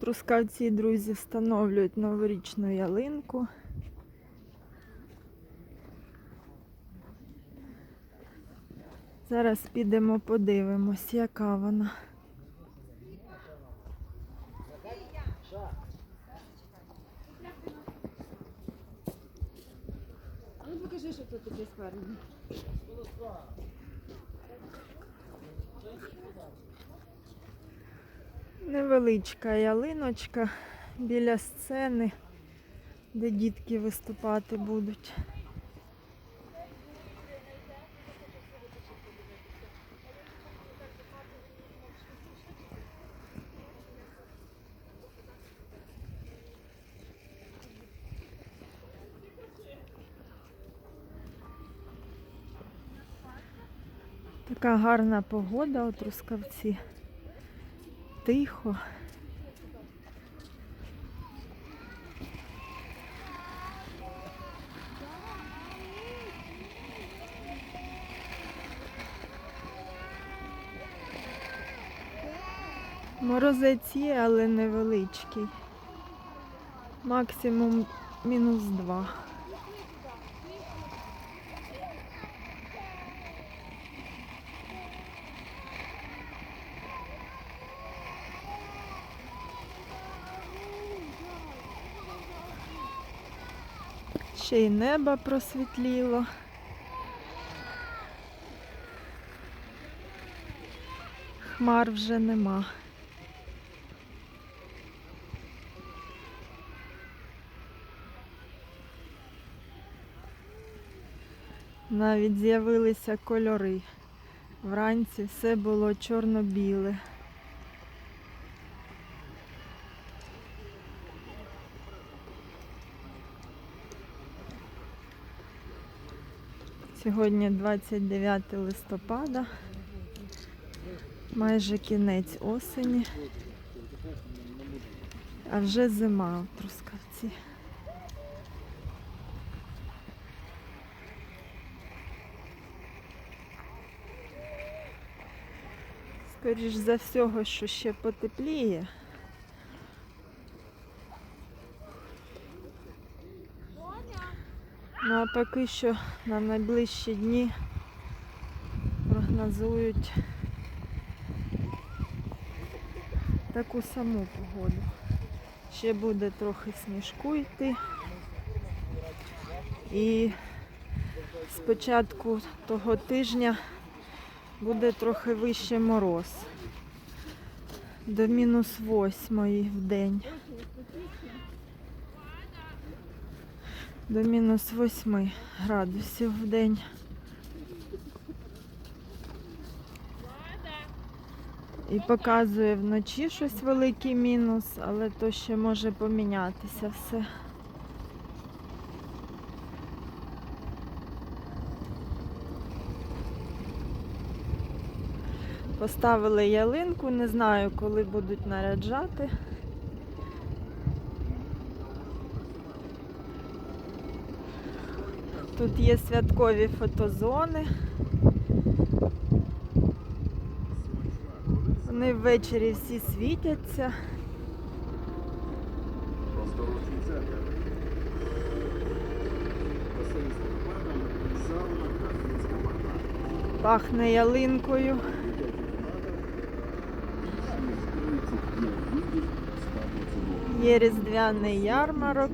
Трускавці, друзі, встановлюють новорічну ялинку. Зараз підемо подивимось, яка вона. Ну покажи, що тут таке спереду. Невеличка ялиночка біля сцени, де дітки виступати будуть. Така гарна погода у Трускавці. Тихо. Морозець є, але невеличкий. Максимум мінус два. Ще й небо просвітліло. Хмар вже нема. Навіть з'явилися кольори. Вранці все було чорно-біле. Сьогодні 29 листопада, майже кінець осені, а вже зима у Трускавці. Скоріш за всього, що ще потепліє. Ну а поки що на найближчі дні прогнозують таку саму погоду. Ще буде трохи сніжку йти. І з початку того тижня буде трохи вище мороз. До мінус восьмої в день. До мінус 8 градусів в день. І показує вночі щось великий мінус, але то ще може помінятися все. Поставили ялинку, не знаю, коли будуть наряджати. Тут є святкові фотозони. Вони ввечері всі світяться. Пахне ялинкою. Дитяча кімната. Більше ніж 35 видів спа-процедур. Є різдвяний ярмарок.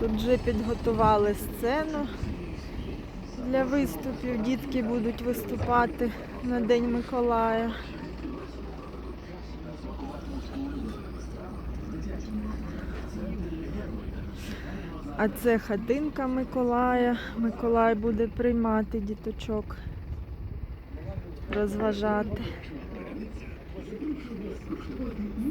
Тут вже підготували сцену для виступів. Дітки будуть виступати на День Миколая. А це хатинка Миколая. Миколай буде приймати діточок, розважати.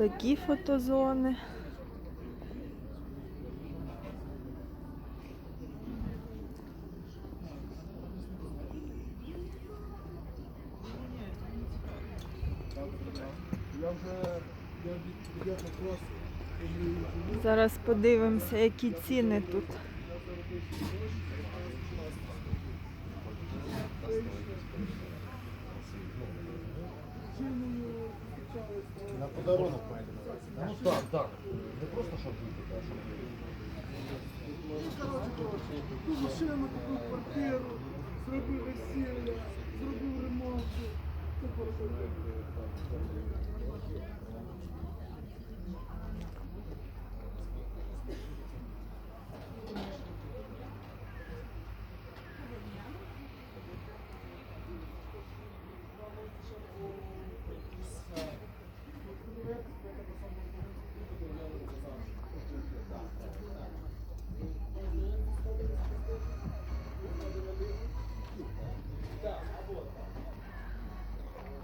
Такі фотозони. Зараз подивимося, які ціни тут. На подарунок маєте на увазі, так? Ну так, так. Не просто щоб випити, а щоб Машину таку квартиру, зробив весілля, зробив ремонт. Це просто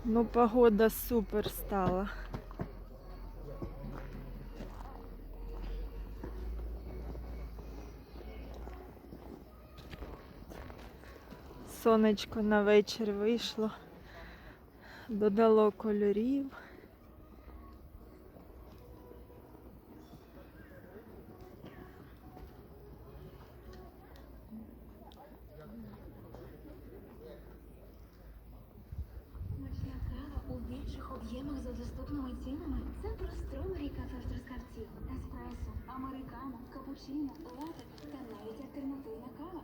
Ну, погода супер стала. Сонечко на вечір вийшло, додало кольорів. Смачна кава у більших об'ємах за доступними цінами. Це просто кафе в Трускавці. Еспресо, американо, капучино, лате та навіть альтернативна кава.